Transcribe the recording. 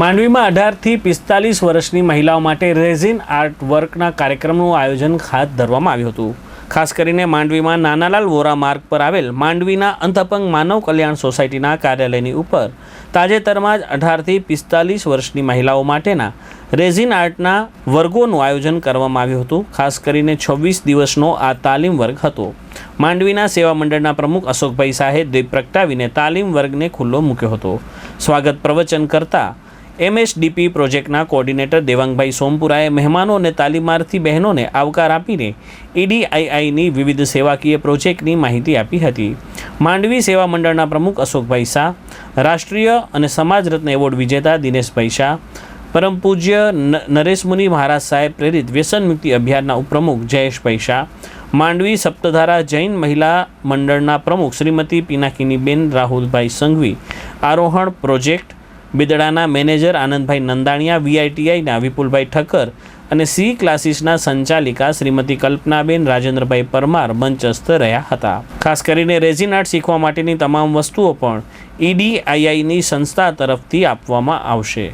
માંડવીમાં અઢારથી પિસ્તાલીસ વર્ષની મહિલાઓ માટે રેઝિન આર્ટ વર્કના કાર્યક્રમનું આયોજન હાથ ધરવામાં આવ્યું હતું. ખાસ કરીને માંડવીમાં નાનાલાલ વોરા માર્ગ પર આવેલ માંડવીના અંધપંગ માનવ કલ્યાણ સોસાયટીના કાર્યાલયની ઉપર તાજેતરમાં જ અઢારથી પિસ્તાલીસ વર્ષની મહિલાઓ માટેના રેઝિન આર્ટના વર્ગોનું આયોજન કરવામાં આવ્યું હતું. ખાસ કરીને છવ્વીસ દિવસનો આ તાલીમ વર્ગ હતો. માંડવીના સેવા મંડળના પ્રમુખ અશોકભાઈ શાહે દીપ પ્રગટાવીને તાલીમ વર્ગને ખુલ્લો મૂક્યો હતો. સ્વાગત પ્રવચન કરતા એમએસડીપી પ્રોજેક્ટના કોર્ડિનેટર દેવાંગભાઈ સોમપુરાએ મહેમાનો અને તાલીમાર્થી બહેનોને આવકાર આપીને ઈડીઆઈઆઈની વિવિધ સેવાકીય પ્રોજેક્ટની માહિતી આપી હતી. માંડવી સેવા મંડળના પ્રમુખ અશોકભાઈ શાહ, રાષ્ટ્રીય અને સમાજ રત્ન એવોર્ડ વિજેતા દિનેશભાઈ શાહ, પરમ પૂજ્ય નરેશ મુનિ મહારાજ સાહેબ પ્રેરિત વ્યસન મુક્તિ અભિયાનના ઉપપ્રમુખ જયેશભાઈ શાહ, માંડવી સપ્તધારા જૈન મહિલા મંડળના પ્રમુખ શ્રીમતી પિનાકીનીબેન રાહુલભાઈ સંઘવી, આરોહણ પ્રોજેક્ટ બિદડાના મેનેજર આનંદભાઈ નંદાણીયા, વીઆઈટીઆઈના વિપુલભાઈ ઠક્કર અને સી ક્લાસીસના સંચાલિકા શ્રીમતી કલ્પનાબેન, રાજેન્દ્રભાઈ પરમાર મંચસ્થ રહ્યા હતા. ખાસ કરીને રેઝિન આર્ટ શીખવા માટેની તમામ વસ્તુઓ પણ ઈડીઆઈઆઈની સંસ્થા તરફથી આપવામાં આવશે.